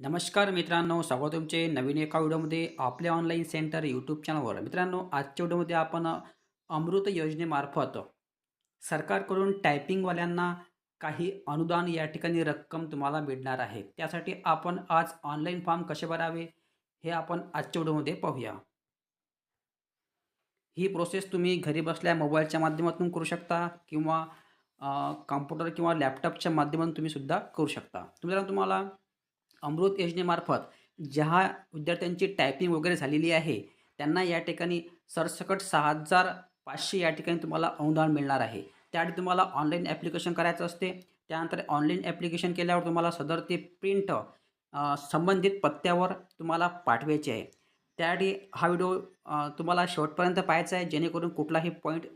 नमस्कार मित्रांनो स्वागत तुमचे नवीन एका व्हिडिओमध्ये आपल्या ऑनलाईन सेंटर यूट्यूब चॅनलवर मित्रांनो आजच्या व्हिडिओमध्ये आपण अमृत योजनेमार्फत सरकारकडून टायपिंगवाल्यांना काही अनुदान या ठिकाणी रक्कम तुम्हाला मिळणार आहे. त्यासाठी आपण आज ऑनलाईन फॉर्म कसे भरावे हे आपण आजच्या व्हिडिओमध्ये पाहूया. ही प्रोसेस तुम्ही घरी बसल्या मोबाईलच्या माध्यमातून करू शकता किंवा कॉम्प्युटर किंवा लॅपटॉपच्या माध्यमातून तुम्ही सुद्धा करू शकता. मित्रांनो तुम्हाला अमृत योजनेमार्फत ज्या विद्यार्थ्यांची टायपिंग वगैरे झालेली आहे त्यांना या ठिकाणी सरसकट सहा हजार पाचशे या ठिकाणी तुम्हाला अनुदान मिळणार आहे. त्यासाठी तुम्हाला ऑनलाईन ॲप्लिकेशन करायचं असते. त्यानंतर ऑनलाईन ॲप्लिकेशन केल्यावर तुम्हाला सदर ते प्रिंट संबंधित पत्त्यावर तुम्हाला पाठवायचे आहे. त्यासाठी हा व्हिडिओ तुम्हाला शेवटपर्यंत पाहायचा आहे. जेणेकरून कुठलाही पॉईंट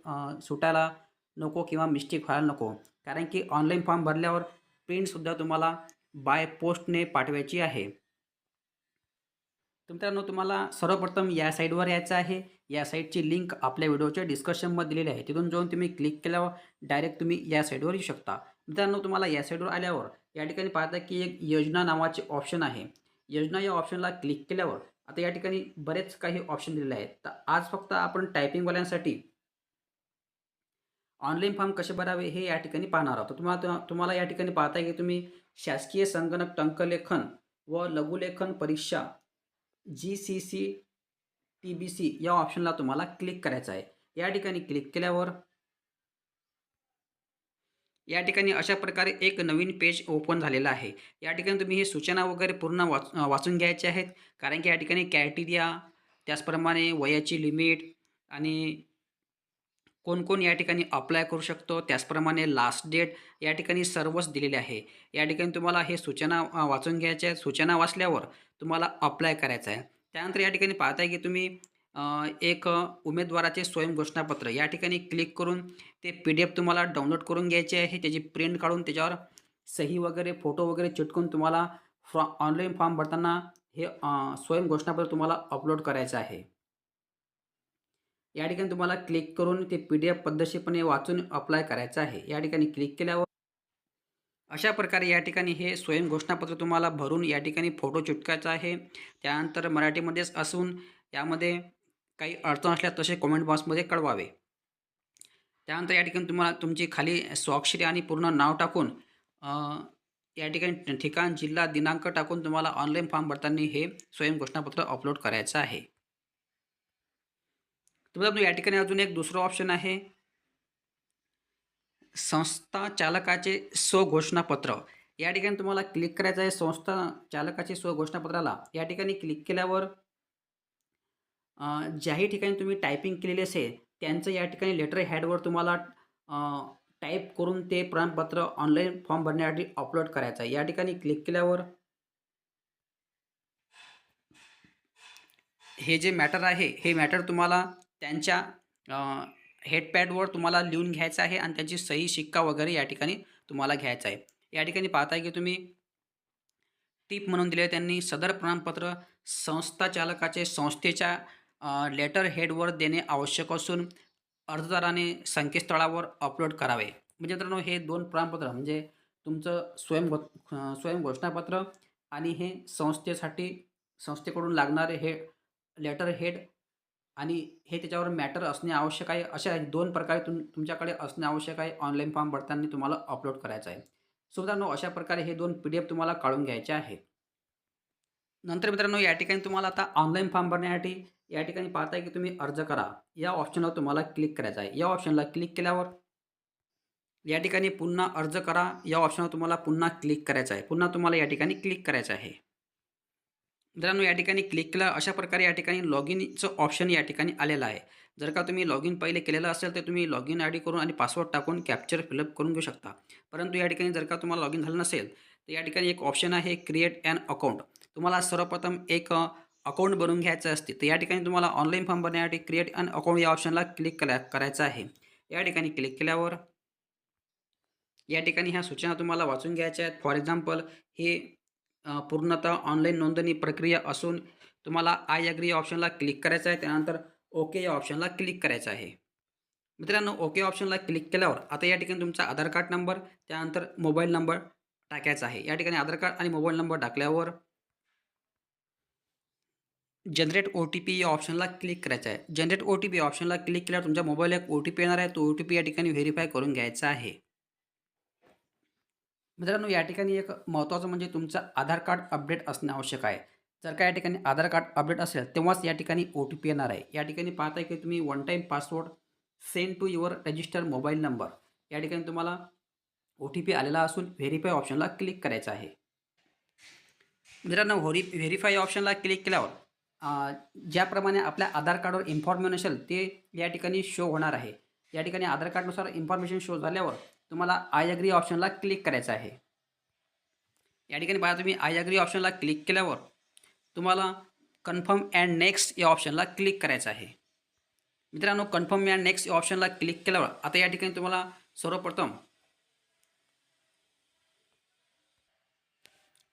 सुटायला नको किंवा मिस्टेक व्हायला नको. कारण की ऑनलाईन फॉर्म भरल्यावर प्रिंटसुद्धा तुम्हाला बाय पोस्टने पाठवायची आहे. तर मित्रांनो तुम्हाला सर्वप्रथम या साईटवर यायचं आहे. या साईटची लिंक आपल्या व्हिडिओच्या डिस्कशनमध्ये दिलेली आहे. तिथून जाऊन तुम्ही क्लिक केल्यावर डायरेक्ट तुम्ही या साईटवर येऊ शकता. मित्रांनो तुम्हाला या साईटवर आल्यावर या ठिकाणी पाहता की एक योजना नावाचे ऑप्शन आहे. योजना या ऑप्शनला क्लिक केल्यावर आता या ठिकाणी बरेच काही ऑप्शन दिलेले आहेत. तर आज फक्त आपण टायपिंगवाल्यांसाठी ऑनलाईन फॉर्म कसे भरावे हे या ठिकाणी पाहणार आहोत. तुम्हाला तुम्हाला या ठिकाणी पाहता की तुम्ही शासकीय संगणक टंकलेखन व लघुलेखन परीक्षा G C C T B C या ऑप्शनला तुम्हाला क्लिक करायचं आहे. या ठिकाणी क्लिक केल्यावर या ठिकाणी अशा प्रकारे एक नवीन पेज ओपन झालेला आहे. या ठिकाणी तुम्ही हे सूचना वगैरे पूर्ण वाच वाचून घ्यायचे आहेत. कारण की या ठिकाणी कॅटेरिया त्याचप्रमाणे वयाची लिमिट आणि कोण कोण या ठिकाणी अप्लाय करू शकतो? त्याचप्रमाणे लास्ट डेट या ठिकाणी सर्वच दिलेले आहे. या ठिकाणी तुम्हाला हे सूचना वाचून घ्यायच्या आहेत. सूचना वाचल्यावर तुम्हाला अप्लाय करायचं आहे. त्यानंतर या ठिकाणी पाहताय की तुम्ही एक उमेदवाराचे स्वयं घोषणापत्र या ठिकाणी क्लिक करून ते पी डी एफ तुम्हाला डाउनलोड करून घ्यायचे आहे. त्याची प्रिंट काढून त्याच्यावर सही वगैरे फोटो वगैरे चिटकून तुम्हाला फॉ ऑनलाईन फॉर्म भरताना हे स्वयंघोषणापत्र स्वयं घोषणापत्र तुम्हाला अपलोड करायचं आहे. या ठिकाणी तुम्हाला क्लिक करून ते पी डी एफ पद्धतशीरपणे वाचून अप्लाय करायचं आहे. या ठिकाणी क्लिक केल्यावर अशा प्रकारे या ठिकाणी हे स्वयं घोषणापत्र तुम्हाला भरून या ठिकाणी फोटो चिटकायचा आहे. त्यानंतर मराठीमध्येच असून यामध्ये काही अडचण असल्यास तसे कॉमेंट बॉक्समध्ये कळवावे. त्यानंतर या ठिकाणी तुम्हाला तुमची खाली स्वाक्षरी आणि पूर्ण नाव टाकून या ठिकाणी ठिकाण जिल्हा दिनांक टाकून तुम्हाला ऑनलाईन फॉर्म भरताना हे स्वयं घोषणापत्र अपलोड करायचं आहे. तुम्हाला या ठिकाणी अजून एक दुसरं ऑप्शन आहे. संस्था चालकाचे स्वघोषणापत्र. या ठिकाणी तुम्हाला क्लिक करायचं आहे संस्था चालकाचे स्वघोषणापत्राला. या ठिकाणी क्लिक केल्यावर ज्याही ठिकाणी तुम्ही टायपिंग केलेले असेल त्यांचं या ठिकाणी लेटर हॅडवर तुम्हाला टाईप करून ते प्रमाणपत्र ऑनलाईन फॉर्म भरण्यासाठी अपलोड करायचं आहे या ठिकाणी क्लिक केल्यावर हे जे मॅटर आहे हे मॅटर तुम्हाला त्यांच्या हेडपॅडवर तुम्हाला लिहून घ्यायचं आहे आणि त्यांची सही शिक्का वगैरे या ठिकाणी तुम्हाला घ्यायचा आहे. या ठिकाणी पाहताय की तुम्ही टीप म्हणून दिले त्यांनी सदर प्रमाणपत्र संस्था चालकाचे संस्थेच्या लेटर हेडवर देणे आवश्यक असून अर्जदाराने संकेतस्थळावर अपलोड करावे. म्हणजे मित्रांनो हे दोन प्रमाणपत्र म्हणजे तुमचं स्वयं स्वयं घोषणापत्र आणि हे संस्थेसाठी संस्थेकडून लागणारे हे लेटर हेड आणि हे त्याच्यावर मॅटर असणे आवश्यक आहे. अशा दोन प्रकारे तुम तुमच्याकडे असणे आवश्यक आहे. ऑनलाईन फॉर्म भरताना तुम्हाला अपलोड करायचं आहे. सो मित्रांनो अशा प्रकारे हे दोन पी डी एफ तुम्हाला काढून घ्यायचे आहेत. नंतर मित्रांनो या ठिकाणी तुम्हाला आता ऑनलाईन फॉर्म भरण्यासाठी या ठिकाणी पाहताय की तुम्ही अर्ज करा. या ऑप्शनवर तुम्हाला क्लिक करायचं आहे. या ऑप्शनला क्लिक केल्यावर या ठिकाणी पुन्हा अर्ज करा. या ऑप्शनवर तुम्हाला पुन्हा क्लिक करायचं आहे. पुन्हा तुम्हाला या ठिकाणी क्लिक करायचं आहे. मित्रांनो या ठिकाणी क्लिक केलं. अशा प्रकारे या ठिकाणी लॉग इनचं ऑप्शन या ठिकाणी आलेलं आहे. जर का तुम्ही लॉग इन पहिले केलेलं असेल तर तुम्ही लॉग इन आय डी करून आणि पासवर्ड टाकून कॅप्चर फिलअप करून घेऊ शकता. परंतु या ठिकाणी जर का तुम्हाला लॉग इन झालं नसेल तर या ठिकाणी एक ऑप्शन आहे क्रिएट ॲन अकाउंट तुम्हाला सर्वप्रथम एक अकाउंट बनवून घ्यायचं असते तर या ठिकाणी तुम्हाला ऑनलाईन फॉर्म भरण्यासाठी क्रिएट अन अकाउंट या ऑप्शनला क्लिक करा करायचं आहे. या ठिकाणी क्लिक केल्यावर या ठिकाणी ह्या सूचना तुम्हाला वाचून घ्यायच्या आहेत. फॉर एक्झाम्पल हे पूर्णतः ऑनलाईन नोंदणी प्रक्रिया असून तुम्हाला आय अग्री या ऑप्शनला क्लिक करायचं आहे. त्यानंतर ओके या ऑप्शनला क्लिक करायचं आहे. मित्रांनो ओके ऑप्शनला क्लिक केल्यावर आता या ठिकाणी तुमचा आधार कार्ड नंबर त्यानंतर मोबाईल नंबर टाकायचा आहे. या ठिकाणी आधार कार्ड आणि मोबाईल नंबर टाकल्यावर जनरेट ओ टी पी या ऑप्शनला क्लिक करायचं आहे. जनरेट ओ टी पी ऑप्शनला क्लिक केल्यावर तुमच्या मोबाईलला एक ओ टी पी येणार आहे. तो ओ टी पी या ठिकाणी व्हेरीफाय करून घ्यायचा आहे. मित्रांनो या ठिकाणी एक महत्त्वाचं म्हणजे तुमचं आधार कार्ड अपडेट असणं आवश्यक आहे. जर का या ठिकाणी आधार कार्ड अपडेट असेल तेव्हाच या ठिकाणी ओ टी पी येणार आहे. या ठिकाणी पाहताय की तुम्ही one time password send to your register mobile number या ठिकाणी तुम्हाला ओ टी पी आलेला असून व्हेरीफाय ऑप्शनला क्लिक करायचं आहे. मित्रांनो व्हेरी व्हेरीफाय ऑप्शनला क्लिक केल्यावर ज्याप्रमाणे आपल्या आधार कार्डवर इन्फॉर्मेशन असेल ते या ठिकाणी शो होणार आहे. या ठिकाणी आधार कार्डनुसार इन्फॉर्मेशन शो झाल्यावर तुम्हाला आय अग्री ऑप्शनला क्लिक करायचं आहे. या ठिकाणी पहा तुम्ही आय अग्री ऑप्शनला क्लिक केल्यावर तुम्हाला कन्फर्म अँड नेक्स्ट या ऑप्शनला क्लिक करायचं आहे. मित्रांनो कन्फर्म अँड नेक्स्ट या ऑप्शनला क्लिक केल्यावर आता या ठिकाणी तुम्हाला सर्वप्रथम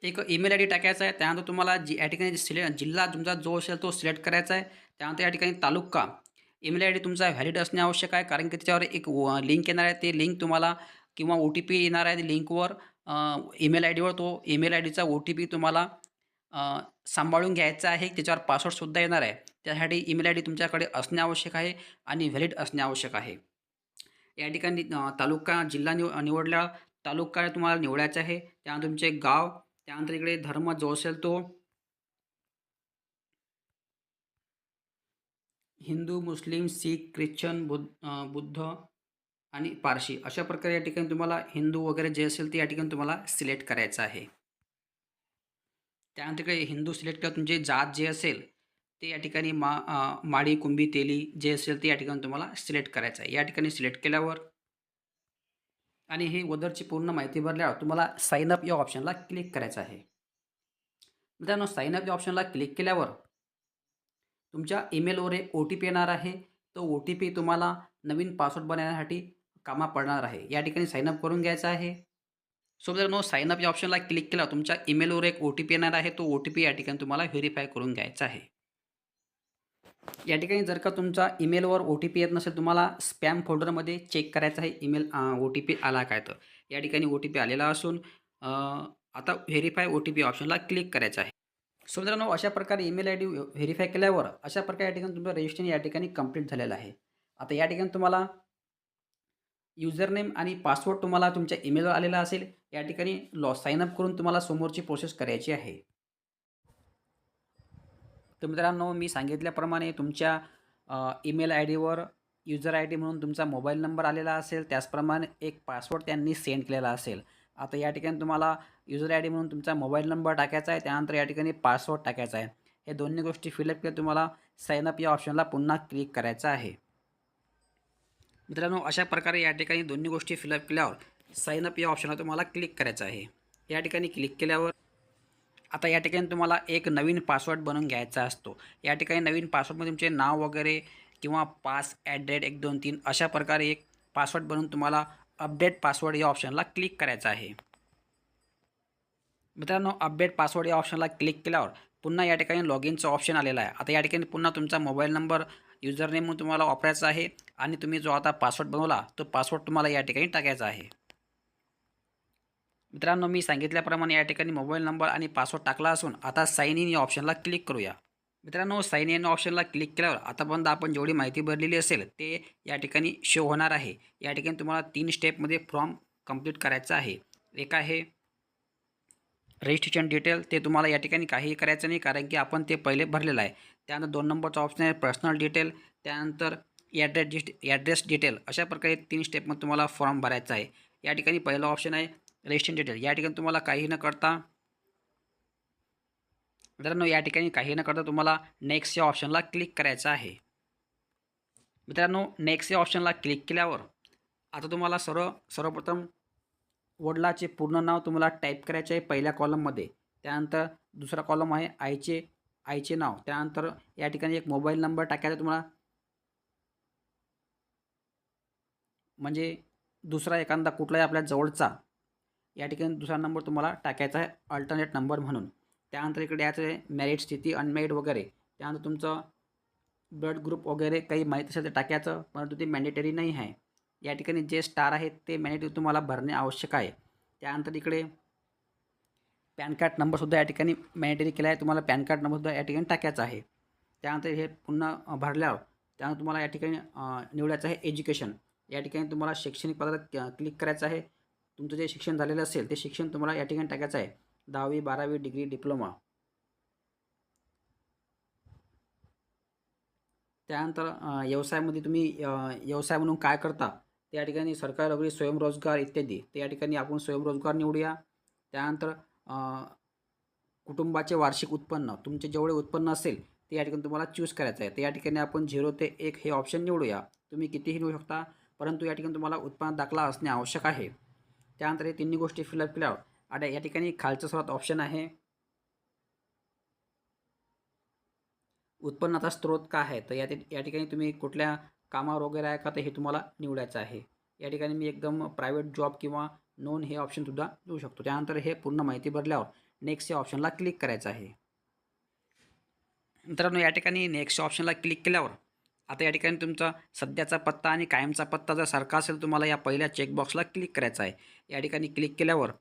एक ईमेल आय डी टाकायचा आहे. त्यानंतर तुम्हाला जी या ठिकाणी सिले जिल्हा तुमचा जो असेल तो सिलेक्ट करायचा आहे. त्यानंतर या ठिकाणी तालुका ईमेल आय डी तुमचा व्हॅलिड असणे आवश्यक आहे कारण की त्याच्यावर एक लिंक येणार आहे. ते लिंक तुम्हाला किंवा ओ टी पी येणार आहे. लिंकवर ईमेल आय डीवर तो ईमेल आय डीचा ओ टी पी तुम्हाला सांभाळून घ्यायचा आहे. त्याच्यावर पासवर्डसुद्धा येणार आहे. त्यासाठी ईमेल आय डी तुमच्याकडे असणे आवश्यक आहे आणि व्हॅलिड असणे आवश्यक आहे. या ठिकाणी तालुका जिल्हा निव निवडला तालुका तुम्हाला निवडायचा आहे. त्यानंतर तुमचे गाव त्यानंतर इकडे धर्म जो असेल तो हिंदू मुस्लिम शीख ख्रिश्चन बुद्ध बुद्ध आणि पारशी. अशा प्रकारे या ठिकाणी तुम्हाला हिंदू वगैरे जे असेल ते या ठिकाणी तुम्हाला सिलेक्ट करायचं आहे. त्यानंतर इकडे हिंदू सिलेक्ट करा तुमचे जात जे असेल ते या ठिकाणी मा माळी कुंभी तेली जे असेल ते या ठिकाणी तुम्हाला सिलेक्ट करायचं आहे. या ठिकाणी सिलेक्ट केल्यावर आणि हे वदरची पूर्ण माहिती भरल्यावर तुम्हाला साईन अप या ऑप्शनला क्लिक करायचं आहे. मित्रांनो साईन अप या ऑप्शनला क्लिक केल्यावर तुमच्या ईमेलवर एक ओ टी पी येणार आहे. तो ओ टी पी तुम्हाला नवीन पासवर्ड बनवण्यासाठी कामा पडणार आहे. या ठिकाणी साईन अप करून घ्यायचा आहे. सो मित्रांनो साईनअप या ऑप्शनला क्लिक केला तुमच्या ईमेलवर एक ओ टी पी येणार आहे. तो ओ टी पी या ठिकाणी तुम्हाला व्हेरीफाय करून घ्यायचा आहे. या ठिकाणी जर का तुमचा ईमेलवर ओ टी पी येत नसेल तुम्हाला स्पॅम फोल्डरमध्ये चेक करायचं आहे. ईमेल ओ टी पी आला काय तर. या ठिकाणी ओ टी पी आलेला असून आता व्हेरीफाय ओ टी पी ऑप्शनला क्लिक करायचं आहे. सो मित्रांनो अशा प्रकारे ईमेल आय डी व्हेरीफाय केल्यावर अशा प्रकारे या ठिकाणी तुमचं रजिस्ट्रेशन या ठिकाणी कंप्लीट झालेलं आहे. आता या ठिकाणी तुम्हाला युजर नेम आणि पासवर्ड तुम्हाला तुमच्या ईमेलवर आलेला असेल. या ठिकाणी लॉ साइन अप करून तुम्हाला समोरची प्रोसेस करायची आहे. तर मित्रांनो मी सांगितल्याप्रमाणे तुमच्या ईमेल आय डीवर युजर आय डी म्हणून तुमचा मोबाईल नंबर आलेला असेल. त्याचप्रमाणे एक पासवर्ड त्यांनी सेंड केलेला असेल. आता या ठिकाणी तुम्हाला युजर आय डी म्हणून तुमचा मोबाईल नंबर टाकायचा आहे. त्यानंतर या ठिकाणी पासवर्ड टाकायचा आहे. हे दोन्ही गोष्टी फिलअप केल्या तुम्हाला साइन अप या ऑप्शनला पुन्हा क्लिक करायचं आहे. मित्रांनो अशा प्रकारे या ठिकाणी दोन्ही गोष्टी फिलअप केल्यावर साइन अप या ऑप्शनला तुम्हाला क्लिक करायचं आहे. या ठिकाणी क्लिक केल्यावर आता या ठिकाणी तुम्हाला एक नवीन पासवर्ड बनवून घ्यायचा असतो. या ठिकाणी नवीन पासवर्डमध्ये तुमचे नाव वगैरे किंवा पास ॲट डेट एक दोन तीन अशा प्रकारे एक पासवर्ड बनवून तुम्हाला अपडेट पासवर्ड या ऑप्शनला क्लिक करायचा आहे. मित्रांनो अपडेट पासवर्ड या ऑप्शनला क्लिक केल्यावर पुन्हा या ठिकाणी लॉग इनचं ऑप्शन आलेलं आहे. आता या ठिकाणी पुन्हा तुमचा मोबाईल नंबर युजर नेम म्हणून तुम्हाला वापरायचा आहे आणि तुम्ही जो आता पासवर्ड बनवला तो पासवर्ड तुम्हाला या ठिकाणी टाकायचा आहे. मित्रांनो मी सांगितल्याप्रमाणे या ठिकाणी मोबाईल नंबर आणि पासवर्ड टाकला असून आता साईन इन या ऑप्शनला क्लिक करूया. मित्रांनो साईन इन ऑप्शनला क्लिक केल्यावर आतापर्यंत आपण जेवढी माहिती भरलेली असेल ते या ठिकाणी शो होणार आहे. या ठिकाणी तुम्हाला तीन स्टेपमध्ये फॉर्म कंप्लीट करायचा आहे. एक आहे रजिस्ट्रेशन डिटेल ते तुम्हाला या ठिकाणी काहीही करायचं नाही कारण की आपण ते पहिले भरलेलं आहे. त्यानंतर दोन नंबरचा ऑप्शन आहे पर्सनल डिटेल त्यानंतर ॲड्रेस ॲड्रेस डिटेल अशा प्रकारे तीन स्टेपमध्ये तुम्हाला फॉर्म भरायचा आहे. या ठिकाणी पहिलं ऑप्शन आहे रजिस्ट्रेशन डिटेल या ठिकाणी तुम्हाला काही न करता मित्रांनो या ठिकाणी काही न करता तुम्हाला नेक्स्ट या ऑप्शनला क्लिक करायचं आहे. मित्रांनो नेक्स्ट या ऑप्शनला क्लिक केल्यावर आता तुम्हाला सर्व सर्वप्रथम वडिलाचे पूर्ण नाव तुम्हाला टाईप करायचे आहे पहिल्या कॉलममध्ये त्यानंतर दुसरा कॉलम आहे आईचे आईचे नाव. त्यानंतर या ठिकाणी एक मोबाईल नंबर टाकायचा तुम्हाला. म्हणजे दुसरा एखादा कुठलाही आपल्या जवळचा या ठिकाणी दुसरा नंबर तुम्हाला टाकायचा आहे अल्टरनेट नंबर म्हणून. त्यानंतर इकडे याचं आहे मॅरिड स्थिती अनमॅरिड वगैरे. त्यानंतर तुमचं ब्लड ग्रुप वगैरे काही माहीत असेल तर टाकायचं परंतु ते मॅन्डेटरी नाही आहे. या ठिकाणी जे स्टार आहेत ते मॅन्डेटरी तुम्हाला भरणे आवश्यक आहे. त्यानंतर इकडे पॅन कार्ड नंबरसुद्धा या ठिकाणी मॅनेटरी केला आहे. तुम्हाला पॅन कार्ड नंबरसुद्धा या ठिकाणी टाकायचा आहे. त्यानंतर हे पुन्हा भरल्यावर त्यानंतर तुम्हाला या ठिकाणी निवडायचं आहे एज्युकेशन. या ठिकाणी तुम्हाला शैक्षणिक पदार्थ क्लिक करायचं आहे. तुमचं जे शिक्षण झालेलं असेल ते शिक्षण तुम्हाला या ठिकाणी टाकायचं आहे. दहावी बारावी डिग्री डिप्लोमा. त्यानंतर व्यवसायामध्ये तुम्ही व्यवसाय म्हणून काय करता? त्या ठिकाणी सरकार नोकरी स्वयंरोजगार इत्यादी. त्या ठिकाणी आपण स्वयंरोजगार निवडूया. त्यानंतर कुटुंबाचे वार्षिक उत्पन्न तुमचे जेवढे उत्पन्न असेल ते या ठिकाणी तुम्हाला चूज करायचं आहे. तर या ठिकाणी आपण झिरो ते एक हे ऑप्शन निवडूया. तुम्ही कितीही निवडू शकता परंतु या ठिकाणी तुम्हाला उत्पन्न दाखला असणे आवश्यक आहे. त्यानंतर हे तिन्ही गोष्टी फिलअप केल्यावर आता या ठिकाणी खालचं सर्वात ऑप्शन आहे. उत्पन्नाचा स्रोत काय आहे? तर या या ठिकाणी तुम्ही कुठल्या कामावर वगैरे आहे का तर हे तुम्हाला निवडायचं आहे. या ठिकाणी मी एकदम प्रायव्हेट जॉब किंवा नोन हे ऑप्शनसुद्धा देऊ शकतो. त्यानंतर हे पूर्ण माहिती भरल्यावर नेक्स्ट या ऑप्शनला क्लिक करायचं आहे. मित्रांनो या ठिकाणी नेक्स्ट ऑप्शनला क्लिक केल्यावर आता या ठिकाणी तुमचा सध्याचा पत्ता आणि कायमचा पत्ता जर सारखा असेल तुम्हाला या पहिल्या चेकबॉक्सला क्लिक करायचा आहे. या ठिकाणी क्लिक केल्यावर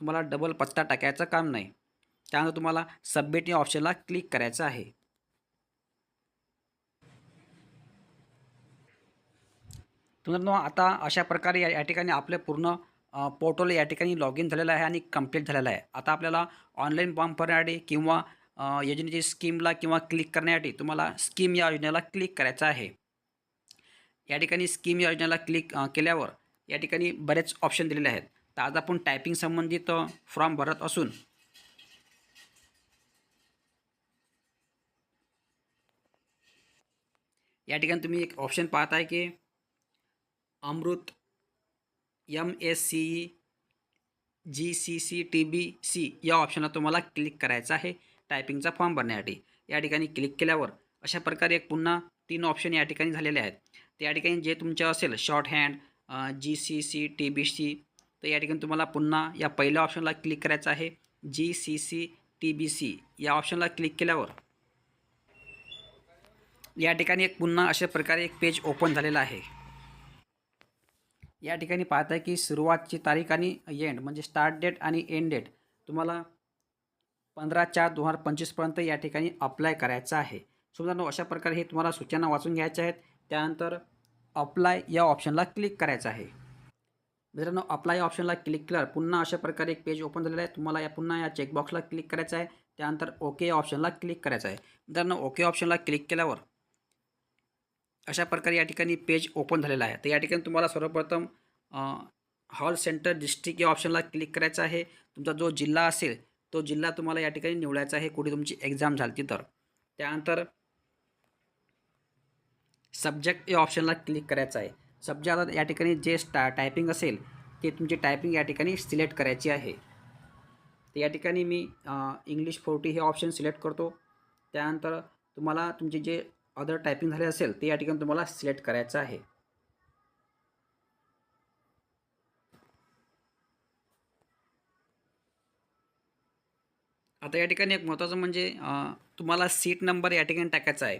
तुम्हाला डबल पत्ता टाकायचं काम नाही. त्यानंतर तुम्हाला सबमिट या ऑप्शनला क्लिक करायचं आहे. मित्रांनो आता अशा प्रकारे या या ठिकाणी आपलं पूर्ण पोर्टल या ठिकाणी लॉग इन झालेलं आहे आणि कंप्लीट झालेलं आहे. आता आपल्याला ऑनलाईन फॉर्म भरण्यासाठी किंवा योजनेची स्कीमला किंवा क्लिक करण्यासाठी तुम्हाला स्कीम या योजनेला क्लिक करायचं आहे. या ठिकाणी स्कीम या योजनेला क्लिक केल्यावर या ठिकाणी बरेच ऑप्शन दिलेले आहेत. तर आज आपण टायपिंग संबंधित फॉर्म भरत असून या ठिकाणी तुम्ही एक ऑप्शन पाहत आहे की Amrit M S C E G C C T B C या ऑप्शनला तुम्हाला क्लिक करायचं आहे टायपिंगचा फॉर्म भरण्यासाठी. या ठिकाणी क्लिक केल्यावर अशा प्रकारे एक पुन्हा तीन ऑप्शन या ठिकाणी झालेले आहेत. त्या ठिकाणी जे तुमचं असेल shorthand G C C T B C तर या ठिकाणी तुम्हाला पुन्हा या पहिल्या ऑप्शनला क्लिक करायचं आहे G C C T B C या ऑप्शनला क्लिक केल्यावर या ठिकाणी एक पुन्हा अशा प्रकारे एक पेज ओपन झालेला आहे. या ठिकाणी पाहता आहे की सुरुवातची तारीख आणि एंड म्हणजे स्टार्ट डेट आणि एंड डेट तुम्हाला पंधरा चार दोन हजार पंचवीसपर्यंत या ठिकाणी अप्लाय करायचं आहे. समजा अशा प्रकारे हे तुम्हाला सूचना वाचून घ्यायच्या आहेत. त्यानंतर अप्लाय या ऑप्शनला क्लिक करायचं आहे. मित्रांनो अप्लाय ऑप्शनला क्लिक केल्यावर पुन्हा अशा प्रकारे एक पेज ओपन झालेलं आहे. तुम्हाला या पुन्हा या चेकबॉक्सला क्लिक करायचं आहे. त्यानंतर ओके या ऑप्शनला क्लिक करायचं आहे. मित्रांनो ओके ऑप्शनला क्लिक केल्यावर अशा प्रकारे या ठिकाणी पेज ओपन झालेलं आहे. तर या ठिकाणी तुम्हाला सर्वप्रथम हॉल सेंटर डिस्ट्रिक्ट या ऑप्शनला क्लिक करायचं आहे. तुमचा जो जिल्हा असेल तो जिल्हा तुम्हाला या ठिकाणी निवडायचा आहे. कुठे तुमची एक्झाम झाली तर. त्यानंतर सब्जेक्ट या ऑप्शनला क्लिक करायचं आहे. सब्जेक्ट या ठिकाणी जे स्टा टायपिंग असेल ते तुमची टायपिंग या ठिकाणी सिलेक्ट करायची आहे. तर या ठिकाणी मी इंग्लिश फोर्टी हे ऑप्शन सिलेक्ट करतो. त्यानंतर तुम्हाला तुमचे जे अदर टायपिंग झाले असेल ते या ठिकाणी तुम्हाला सिलेक्ट करायचं आहे. आता या ठिकाणी एक महत्त्वाचं म्हणजे तुम्हाला सीट नंबर या ठिकाणी टाकायचा आहे.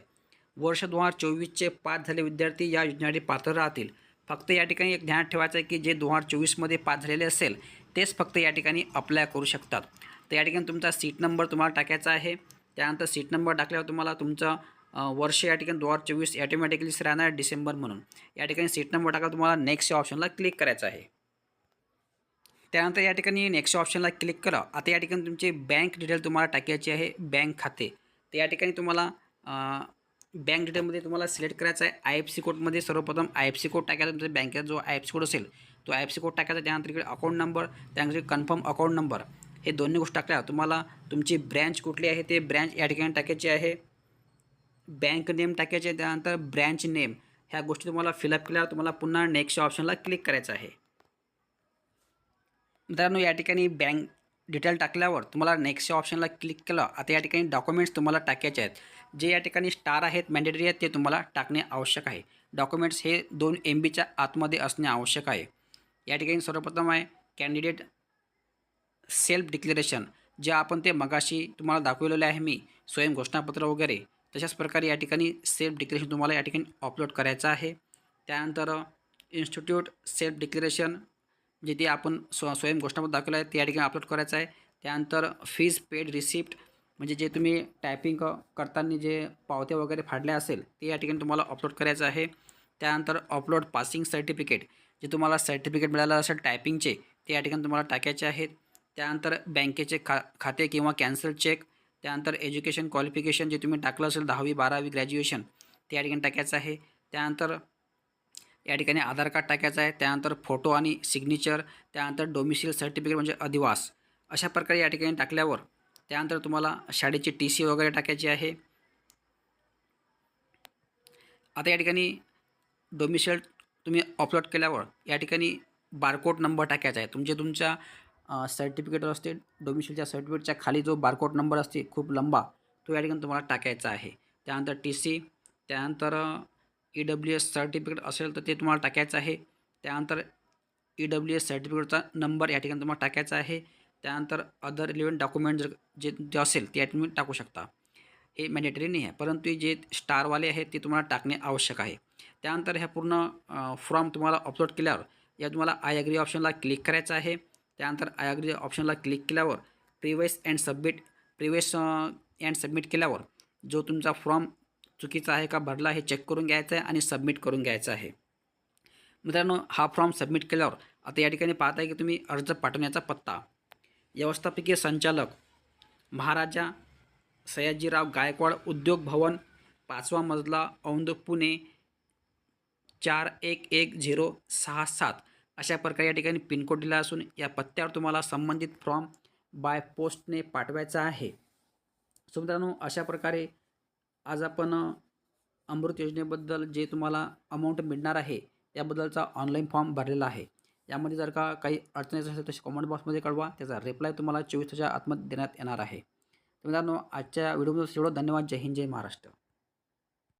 वर्ष दोन हजार चोवीसचे पास झाले विद्यार्थी या योजनेसाठी पात्र राहतील. फक्त या ठिकाणी एक ध्यानात ठेवायचं आहे की जे दोन हजार चोवीसमध्ये पास झालेले असेल तेच फक्त या ठिकाणी अप्लाय करू शकतात. तर या ठिकाणी तुमचा सीट नंबर तुम्हाला टाकायचा आहे. त्यानंतर सीट नंबर टाकल्यावर तुम्हाला तुमचं वर्ष या ठिकाणी दोन हजार चोवीस ॲटोमॅटिकली राहणार डिसेंबर म्हणून. या ठिकाणी सीट नंबर टाका तुम्हाला नेक्स्ट या ऑप्शनला क्लिक करायचं आहे. त्यानंतर या ठिकाणी नेक्स्ट ऑप्शनला क्लिक करा. आता या ठिकाणी तुमचे बँक डिटेल तुम्हाला टाकायची आहे बँक खाते. तर या ठिकाणी तुम्हाला बँक डिटेलमध्ये तुम्हाला सिलेक्ट करायचं आहे. आय एफ सी कोडमध्ये सर्वप्रथम आय एफ सी कोड टाकायचा तुमच्या बँकेचा जो आय एफ सी कोड असेल तो आय एफ सी कोड टाकायचा. त्यानंतर इकडे अकाउंट नंबर त्यानंतर कन्फर्म अकाउंट नंबर हे दोन्ही गोष्टी टाकल्या. तुम्हाला तुमची ब्रँच कुठली आहे ते ब्रँच या ठिकाणी टाकायची आहे. बँक नेम टाकायचे त्यानंतर ब्रँच नेम ह्या गोष्टी तुम्हाला फिलअप केल्यावर तुम्हाला पुन्हा नेक्स्ट ऑप्शनला क्लिक करायचं आहे. मित्रांनो या ठिकाणी बँक डिटेल टाकल्यावर तुम्हाला नेक्स्ट ऑप्शनला क्लिक केलं. आता या ठिकाणी डॉक्युमेंट्स तुम्हाला टाकायचे आहेत. जे या ठिकाणी स्टार आहेत मॅन्डेटरी आहेत ते तुम्हाला टाकणे आवश्यक आहे. डॉक्युमेंट्स हे दोन एम बीच्या आतमध्ये असणे आवश्यक आहे. या ठिकाणी सर्वप्रथम आहे कॅन्डिडेट सेल्फ डिक्लेरेशन जे आपण ते मगाशी तुम्हाला दाखवलेलं आहे मी स्वयं घोषणापत्र वगैरे. तशाच प्रकारे या ठिकाणी सेल्फ डिक्लेरेशन तुम्हाला या ठिकाणी अपलोड करायचं आहे. त्यानंतर इन्स्टिट्यूट सेल्फ डिक्लेरेशन जे ते आपण स्व स्वयं घोषणापत्र दाखवलं आहे ते या ठिकाणी अपलोड करायचं आहे. त्यानंतर फीज पेड रिसिप्ट म्हणजे जे तुम्ही टायपिंग करताना जे पावत्या वगैरे फाडल्या असेल ते या ठिकाणी तुम्हाला अपलोड करायचं आहे. त्यानंतर अपलोड पासिंग सर्टिफिकेट जे तुम्हाला सर्टिफिकेट मिळालं असेल टायपिंगचे ते या ठिकाणी तुम्हाला टाकायचे आहेत. त्यानंतर बँकेचे खा खाते किंवा कॅन्सल चेक त्यानंतर एज्युकेशन क्वालिफिकेशन जे तुम्ही टाकलं असेल दहावी बारावी ग्रॅज्युएशन ते या ठिकाणी टाकायचं आहे. त्यानंतर या ठिकाणी आधार कार्ड टाकायचं आहे. त्यानंतर फोटो आणि सिग्नेचर त्यानंतर डोमिसिल सर्टिफिकेट म्हणजे अधिवास अशा प्रकारे या ठिकाणी टाकल्यावर त्यानंतर तुम्हाला शाळेची टी सी वगैरे टाकायची आहे. आता या ठिकाणी डोमिसाईल तुम्ही अपलोड केल्यावर या ठिकाणी बारकोड नंबर टाकायचा आहे. तुमचे तुमच्या सर्टिफिकेटवर असते. डोमिशिलच्या सर्टिफिकेटच्या खाली जो बारकोड नंबर असते खूप लंबा तो या ठिकाणी तुम्हाला टाकायचा आहे. त्यानंतर टी सी त्यानंतर ई डब्ल्यू एस सर्टिफिकेट असेल तर ते तुम्हाला टाकायचं आहे. त्यानंतर ई डब्ल्यू एस सर्टिफिकेटचा नंबर या ठिकाणी तुम्हाला टाकायचा आहे. त्यानंतर अदर रिलेव्हंट डॉक्युमेंट जर जे जे असेल ते या ठिकाणी टाकू शकता. हे मॅन्डेटरी नाही आहे परंतु जे स्टारवाले आहेत ते तुम्हाला टाकणे आवश्यक आहे. त्यानंतर ह्या पूर्ण फॉर्म तुम्हाला अपलोड केल्यावर या तुम्हाला आय अग्री ऑप्शनला क्लिक करायचं आहे. त्यानंतर आय अग्री ऑप्शनला क्लिक केल्यावर preview and submit preview and submit केल्यावर जो तुमचा फॉर्म चुकीचा आहे का भरला हे चेक करून घ्यायचं आहे आणि सबमिट करून घ्यायचं आहे. मित्रांनो हा फॉर्म सबमिट केल्यावर आता या ठिकाणी पाहत आहे की तुम्ही अर्ज पाठवण्याचा पत्ता. व्यवस्थापकीय संचालक महाराजा सयाजीराव गायकवाड उद्योग भवन पाचवा मजला औंध पुणे चार एक एक झिरो सहा सात. अशा प्रकारे या ठिकाणी पिनकोड दिला असून या पत्त्यावर तुम्हाला संबंधित फॉर्म बाय पोस्टने पाठवायचा आहे. सो मित्रांनो अशा प्रकारे आज आपण अमृत योजनेबद्दल जे तुम्हाला अमाऊंट मिळणार आहे याबद्दलचा ऑनलाईन फॉर्म भरलेला आहे. यामध्ये जर का काही अडचणी असेल तसे कॉमेंट बॉक्समध्ये कळवा. त्याचा रिप्लाय तुम्हाला चोवीस तासाच्या आतमध्ये देण्यात येणार आहे. तर मित्रांनो आजच्या व्हिडिओमध्ये एवढं. धन्यवाद. जय हिंद जय महाराष्ट्र.